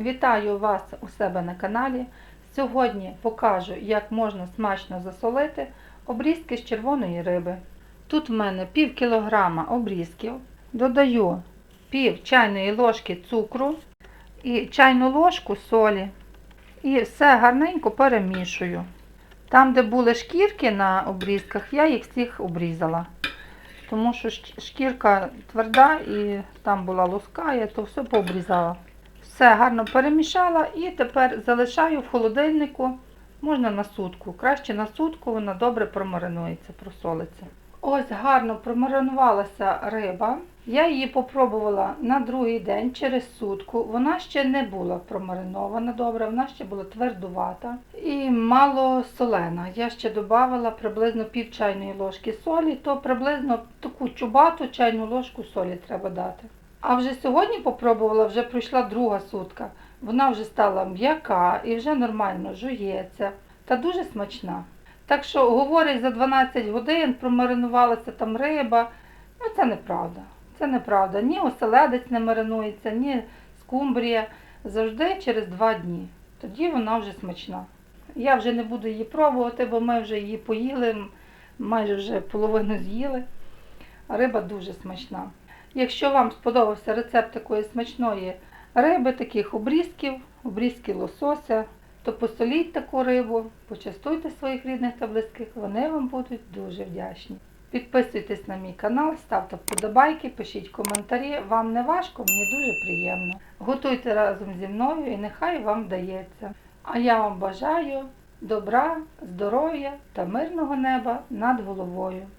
Вітаю вас у себе на каналі. Сьогодні покажу, як можна смачно засолити обрізки з червоної риби. Тут в мене пів кілограма обрізків, додаю пів чайної ложки цукру і чайну ложку солі. І все гарненько перемішую. Там, де були шкірки на обрізках, я їх всіх обрізала. Тому що шкірка тверда і там була луска, я то все пообрізала. Все гарно перемішала і тепер залишаю в холодильнику. Можна на сутку. Краще на сутку вона добре промаринується, просолиться. Ось гарно промаринувалася риба. Я її попробувала на другий день через сутку. Вона ще не була промаринована добре, вона ще була твердувата і мало солена. Я ще додавала приблизно пів чайної ложки солі, то приблизно таку чубату чайну ложку солі треба дати. А вже сьогодні попробувала, вже пройшла друга сутка. Вона вже стала м'яка і вже нормально жується та дуже смачна. Так що говорять, за 12 годин промаринувалася там риба. Ну це неправда. Це неправда. Ні оселедець не маринується, ні скумбрія. Завжди через 2 дні. Тоді вона вже смачна. Я вже не буду її пробувати, бо ми вже її поїли, майже вже половину з'їли. Риба дуже смачна. Якщо вам сподобався рецепт такої смачної риби, таких обрізків, обрізки лосося, то посоліть таку рибу, почастуйте своїх рідних та близьких, вони вам будуть дуже вдячні. Підписуйтесь на мій канал, ставте вподобайки, пишіть коментарі. Вам не важко, мені дуже приємно. Готуйте разом зі мною і нехай вам вдається. А я вам бажаю добра, здоров'я та мирного неба над головою.